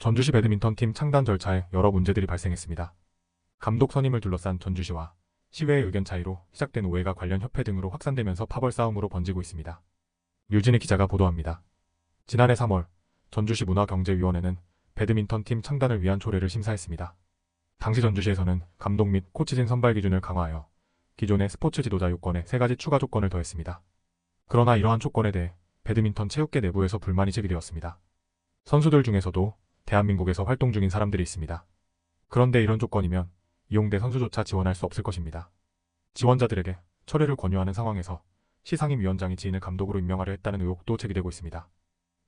전주시 배드민턴팀 창단 절차에 여러 문제들이 발생했습니다. 감독 선임을 둘러싼 전주시와 시외의 의견 차이로 시작된 오해가 관련 협회 등으로 확산되면서 파벌 싸움으로 번지고 있습니다. 류진희 기자가 보도합니다. 지난해 3월 전주시 문화경제위원회는 배드민턴팀 창단을 위한 조례를 심사했습니다. 당시 전주시에서는 감독 및 코치진 선발 기준을 강화하여 기존의 스포츠 지도자 요건에 세 가지 추가 조건을 더했습니다. 그러나 이러한 조건에 대해 배드민턴 체육계 내부에서 불만이 제기되었습니다. 선수들 중에서도 대한민국에서 활동 중인 사람들이 있습니다. 그런데 이런 조건이면 이용대 선수조차 지원할 수 없을 것입니다. 지원자들에게 철회를 권유하는 상황에서 시 상임위원장이 지인을 감독으로 임명하려 했다는 의혹도 제기되고 있습니다.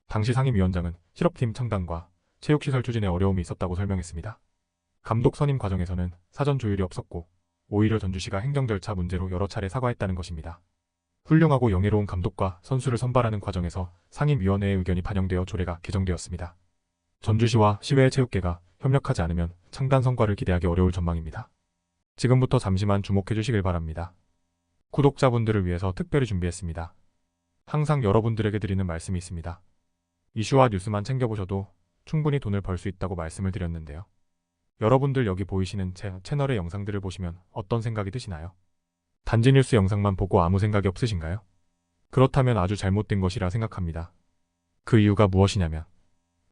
당시 상임위원장은 실업팀 창단과 체육시설 추진에 어려움이 있었다고 설명했습니다. 감독 선임 과정에서는 사전 조율이 없었고 오히려 전주시가 행정 절차 문제로 여러 차례 사과했다는 것입니다. 훌륭하고 영예로운 감독과 선수를 선발하는 과정에서 상임위원회의 의견이 반영되어 조례가 개정되었습니다. 전주시와 시외 체육계가 협력하지 않으면 창단 성과를 기대하기 어려울 전망입니다. 지금부터 잠시만 주목해 주시길 바랍니다. 구독자분들을 위해서 특별히 준비했습니다. 항상 여러분들에게 드리는 말씀이 있습니다. 이슈와 뉴스만 챙겨보셔도 충분히 돈을 벌 수 있다고 말씀을 드렸는데요. 여러분들 여기 보이시는 제 채널의 영상들을 보시면 어떤 생각이 드시나요? 단지 뉴스 영상만 보고 아무 생각이 없으신가요? 그렇다면 아주 잘못된 것이라 생각합니다. 그 이유가 무엇이냐면